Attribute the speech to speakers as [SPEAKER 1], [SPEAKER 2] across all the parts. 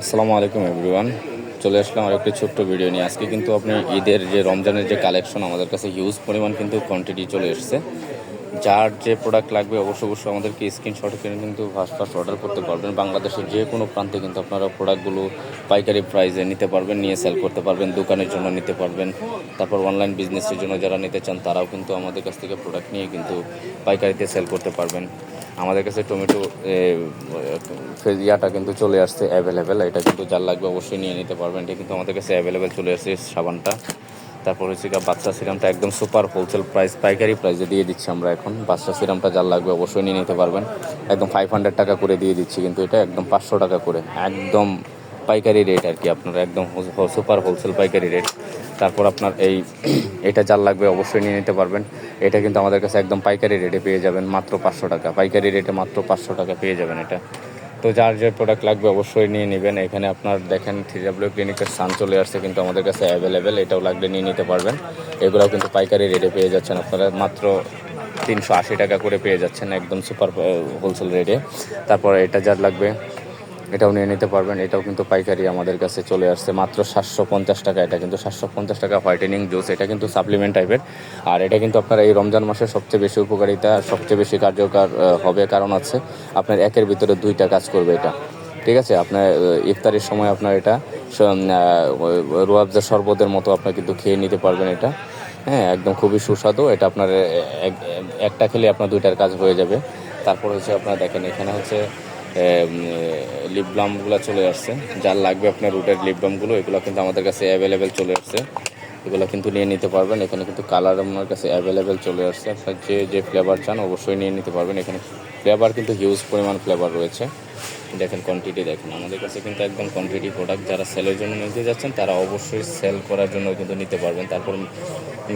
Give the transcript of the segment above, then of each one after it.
[SPEAKER 1] আসসালামু আলাইকুম এভরিওয়ান চলে আসলাম আর একটি ছোট্ট ভিডিও নিয়ে। আজকে কিন্তু আপনি ঈদের যে রমজানের যে কালেকশন আমাদের কাছে হিউজ পরিমাণ কিন্তু কোয়ান্টিটি চলে এসেছে। যার যে প্রোডাক্ট লাগবে অবশ্যই অবশ্যই আমাদেরকে স্ক্রিনশট কিনে কিন্তু ফার্স্ট ফার্স্ট অর্ডার করতে পারবেন। বাংলাদেশের যে কোনো প্রান্তে কিন্তু আপনারা প্রোডাক্টগুলো পাইকারি প্রাইসে নিতে পারবেন, নিয়ে সেল করতে পারবেন, দোকানের জন্য নিতে পারবেন। তারপর অনলাইন বিজনেসের জন্য যারা নিতে চান, তারাও কিন্তু আমাদের কাছ থেকে প্রোডাক্ট নিয়ে কিন্তু পাইকারিতে সেল করতে পারবেন। আমাদের কাছে টমেটো ইয়াটা কিন্তু চলে আসছে অ্যাভেলেবেল এটা কিন্তু যার লাগবে অবশ্যই নিয়ে নিতে পারবেন। এটা কিন্তু আমাদের কাছে অ্যাভেলেবেল চলে আসছে সাবানটা। তারপর হচ্ছে গিয়ে বাচ্চা সিরামটা একদম সুপার হোলসেল প্রাইস পাইকারি প্রাইসে দিয়ে দিচ্ছি আমরা এখন। বাচ্চা সিরামটা যার লাগবে অবশ্যই নিয়ে নিতে পারবেন। একদম ফাইভ হান্ড্রেড টাকা করে দিয়ে দিচ্ছি কিন্তু এটা, একদম পাঁচশো টাকা করে। একদম পাইকারি রেট আর কি আপনার, একদম সুপার হোলসেল পাইকারি রেট তারপর আপনার এই, এটা যার লাগবে অবশ্যই নিয়ে নিতে পারবেন। এটা কিন্তু আমাদের কাছে একদম পাইকারি রেটে পেয়ে যাবেন মাত্র পাঁচশো টাকা। পাইকারি রেটে মাত্র পাঁচশো টাকা পেয়ে যাবেন এটা। তো যার যে প্রোডাক্ট লাগবে অবশ্যই নিয়ে নেবেন। এখানে আপনার দেখেন থ্রি ডাব্লিউ ক্লিনিকের সান চলে আসছে কিন্তু আমাদের কাছে অ্যাভেলেবেল এটাও লাগলে নিয়ে নিতে পারবেন। এগুলোও কিন্তু পাইকারি রেটে পেয়ে যাচ্ছেন আপনারা। মাত্র তিনশো আশি টাকা করে পেয়ে যাচ্ছেন একদম সুপার হোলসেল রেটে তারপর এটা যার লাগবে? এটাও নিয়ে নিতে পারবেন, এটাও কিন্তু পাইকারি আমাদের কাছে চলে আসছে। মাত্র সাতশো পঞ্চাশ টাকা, এটা কিন্তু সাতশো পঞ্চাশ টাকা হোয়াইটেনিং জুস, এটা কিন্তু সাপ্লিমেন্ট টাইপের। আর এটা কিন্তু আপনার এই রমজান মাসে সবচেয়ে বেশি উপকারিতা, সবচেয়ে বেশি কার্যকর হবে কারণ আছে আপনার একের ভিতরে দুইটা কাজ করবে এটা। ঠিক আছে? আপনার ইফতারের সময় আপনার এটা রুয়াবজা শরবতের মতো আপনার কিন্তু খেয়ে নিতে পারবেন এটা। হ্যাঁ একদম খুবই সুস্বাদু। এটা আপনার এক- একটা খেলে আপনার দুইটার কাজ হয়ে যাবে। তারপর হচ্ছে আপনার দেখেন, এখানে হচ্ছে লিপ বামগুলো চলে আসছে। যার লাগবে আপনার রুটের লিপ বামগুলো এগুলো কিন্তু আমাদের কাছে অ্যাভেলেবেল চলে আসছে। এগুলো কিন্তু নিয়ে নিতে পারবেন। এখানে কিন্তু কালার আমার কাছে অ্যাভেলেবেল চলে আসছে। আপনার যে যে ফ্লেভার চান অবশ্যই নিয়ে নিতে পারবেন। এখানে ফ্লেভার কিন্তু হিউজ পরিমাণ ফ্লেভার রয়েছে। দেখেন কোয়ান্টিটি দেখেন। আমাদের কাছে কিন্তু একদম কোয়ান্টিটি প্রোডাক্ট যারা সেলের জন্য নিতে যাচ্ছেন, তারা অবশ্যই সেল করার জন্য কিন্তু নিতে পারবেন। তারপর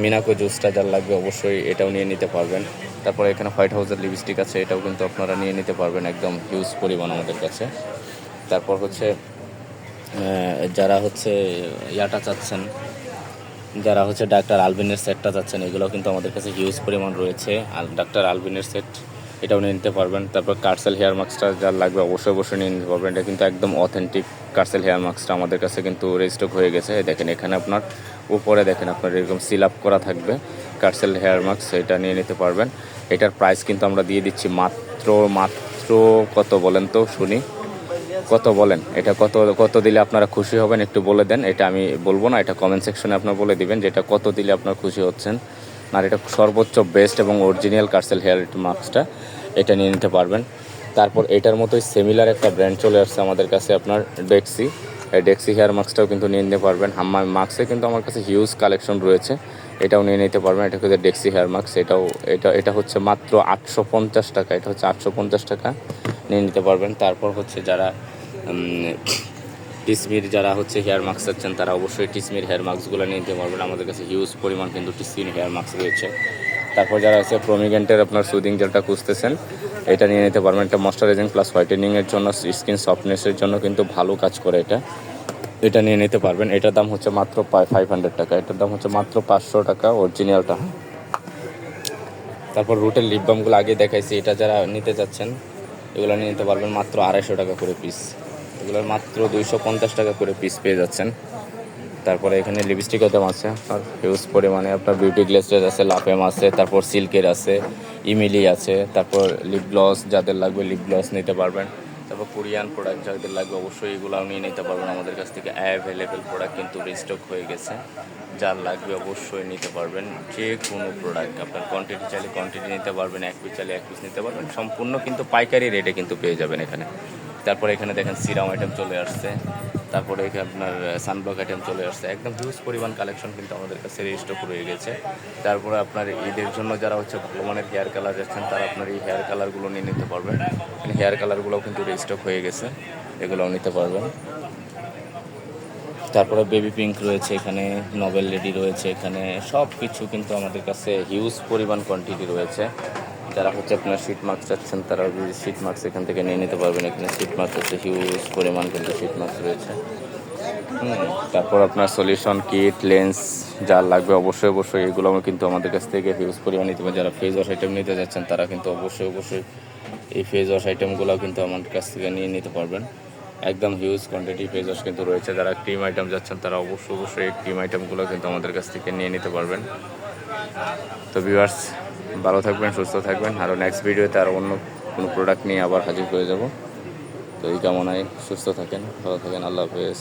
[SPEAKER 1] মিনাকো জুসটা যার লাগবে অবশ্যই এটাও নিয়ে নিতে পারবেন। তারপর এখানে হোয়াইট হাউসের লিপস্টিক আছে, এটাও কিন্তু আপনারা নিয়ে নিতে পারবেন একদম হিউজ পরিমাণ আমাদের কাছে। তারপর হচ্ছে যারা হচ্ছে ইয়াটা চাচ্ছেন, যারা হচ্ছে ডাক্তার আলবিনের সেটটা চাচ্ছেন এগুলো কিন্তু আমাদের কাছে হিউজ পরিমাণ রয়েছে। আর ডাক্তার আলবিনের সেট, এটাও নিয়ে নিতে পারবেন। তারপর কার্সেল হেয়ার মাস্কটা যার লাগবে অবশ্যই অবশ্যই নিয়ে নিতে পারবেন। এটা কিন্তু একদম অথেন্টিক কার্সেল হেয়ার মাস্কটা আমাদের কাছে কিন্তু রেজিস্টক হয়ে গেছে। দেখেন এখানে আপনার, উপরে দেখেন আপনার এরকম সিল আপ করা থাকবে। কার্সেল হেয়ার মাস্ক এটা নিয়ে নিতে পারবেন। এটার প্রাইস কিন্তু আমরা দিয়ে দিচ্ছি মাত্র মাত্র কত বলেন তো শুনি? কত বলেন? এটা কত কত দিলে আপনারা খুশি হবেন একটু বলে দেন। এটা আমি বলব না, এটা কমেন্ট সেকশনে আপনারা বলে দিবেন যেটা কত দিলে আপনারা খুশি হচ্ছেন। আর এটা সর্বোচ্চ বেস্ট এবং অরিজিনাল কার্সেল হেয়ার মাস্কটা এটা নিয়ে নিতে পারবেন। তারপর এটার মতোই সিমিলার একটা ব্র্যান্ড চলে আসছে আমাদের কাছে আপনার ডেক্সি ডেক্সি হেয়ার মাস্কটাও কিন্তু নিয়ে নিতে পারবেন। হাম্মা মাস্কে কিন্তু আমার কাছে হিউজ কালেকশন রয়েছে। এটাও নিয়ে নিতে পারবেন। এটা হচ্ছে ডেক্সি হেয়ার মাস্ক এটাও, এটা এটা হচ্ছে মাত্র আটশো পঞ্চাশ টাকা। এটা হচ্ছে আটশো পঞ্চাশ টাকা নিয়ে নিতে পারবেন। তারপর হচ্ছে যারা টিসমির যারা হচ্ছে হেয়ার মাস্ক চাচ্ছেন, তারা অবশ্যই টিসমির হেয়ার মাস্কগুলো নিয়ে নিতে পারবেন। আমাদের কাছে হিউজ পরিমাণ কিন্তু টিসমির হেয়ার মাস্ক রয়েছে। তারপর যারা আছে প্রোমিগেন্টের আপনার সুদিং জেলটা খুঁজতেছেন এটা নিয়ে নিতে পারবেন। এটা ময়শ্চারাইজিং প্লাস হোয়াইটেনিংয়ের জন্য স্কিন সফটনেসের জন্য কিন্তু ভালো কাজ করে এটা। এটা নিয়ে নিতে পারবেন। এটার দাম হচ্ছে মাত্র ফাইভ হান্ড্রেড টাকা। এটার দাম হচ্ছে মাত্র পাঁচশো টাকা অরিজিনালটা তারপর রুটের লিপ বামগুলো আগে দেখাইছি। এটা যারা নিতে চাচ্ছেন, এগুলো নিয়ে নিতে পারবেন মাত্র আড়াইশো টাকা করে পিস এগুলোর মাত্র দুইশো পঞ্চাশ টাকা করে পিস পেয়ে যাচ্ছেন। তারপরে এখানে লিপস্টিকও দাম আছে। আপনার হিউজ পরিমাণে আপনার বিউটি গ্লেসের আছে লাপেম আছে, তারপর সিল্কের আছে। ইমিলি আছে, তারপর লিপ গ্লস যাদের লাগবে লিপ গ্লস নিতে পারবেন। তারপর কোরিয়ান প্রোডাক্ট যাদের লাগবে অবশ্যই এগুলো নিয়ে নিতে পারবেন। আমাদের কাছ থেকে অ্যাভেলেবেল প্রোডাক্ট কিন্তু রিস্টক হয়ে গেছে। যার লাগবে অবশ্যই নিতে পারবেন। যে কোনো প্রোডাক্ট আপনার কোয়ান্টিটি চাইলে কোয়ান্টিটি নিতে পারবেন, এক পিস চাইলে এক পিস নিতে পারবেন। সম্পূর্ণ কিন্তু পাইকারি রেটে কিন্তু পেয়ে যাবেন এখানে। তারপরে এখানে দেখেন সিরাম আইটেম চলে আসছে। তারপরে আপনার সানব্লক আইটেম চলে আসছে। একদম হিউজ পরিমাণ কালেকশন কিন্তু আমাদের কাছে রেজিস্টক রয়ে গেছে। তারপরে আপনার ঈদের জন্য যারা হচ্ছে ভালো মানের হেয়ার কালার যাচ্ছেন, তারা আপনার এই হেয়ার কালারগুলো নিয়ে নিতে পারবেন। হেয়ার কালারগুলোও কিন্তু রেজিস্টক হয়ে গেছে। এগুলোও নিতে পারবেন। তারপরে বেবি পিঙ্ক রয়েছে এখানে নভেল লেডি রয়েছে এখানে। সব কিছু কিন্তু আমাদের কাছে হিউজ পরিমাণ কোয়ান্টিটি রয়েছে। যারা হচ্ছে আপনার শীট মার্কস চাচ্ছেন, তারা যদি শীট মার্কস এখান থেকে নিয়ে নিতে পারবেন। এখানে শীট মার্কস হচ্ছে হিউজ পরিমাণ কিন্তু শীট মার্কস রয়েছে। তারপর আপনার সলিউশন কিট লেন্স যা লাগবে অবশ্যই অবশ্যই এগুলো কিন্তু আমাদের কাছ থেকে হিউজ পরিমাণ নিতে পারবেন যারা ফেস ওয়াশ আইটেম নিতে যাচ্ছেন, তারা কিন্তু অবশ্যই অবশ্যই এই ফেস ওয়াশ আইটেমগুলো কিন্তু আমার কাছ থেকে নিয়ে নিতে পারবেন। একদম হিউজ কোয়ান্টিটি ফেস ওয়াশ কিন্তু রয়েছে। যারা ক্রিম আইটেম যাচ্ছেন, তারা অবশ্যই অবশ্যই এই ক্রিম আইটেমগুলো কিন্তু আমাদের কাছ থেকে নিয়ে নিতে পারবেন। তো ভিউয়ার্স ভালো থাকবেন, সুস্থ থাকবেন। আরও নেক্সট ভিডিওতে আরও অন্য কোনো প্রোডাক্ট নিয়ে আবার হাজির হয়ে যাব। তো এই কামনায় সুস্থ থাকেন, ভালো থাকেন, আল্লাহ হাফেজ।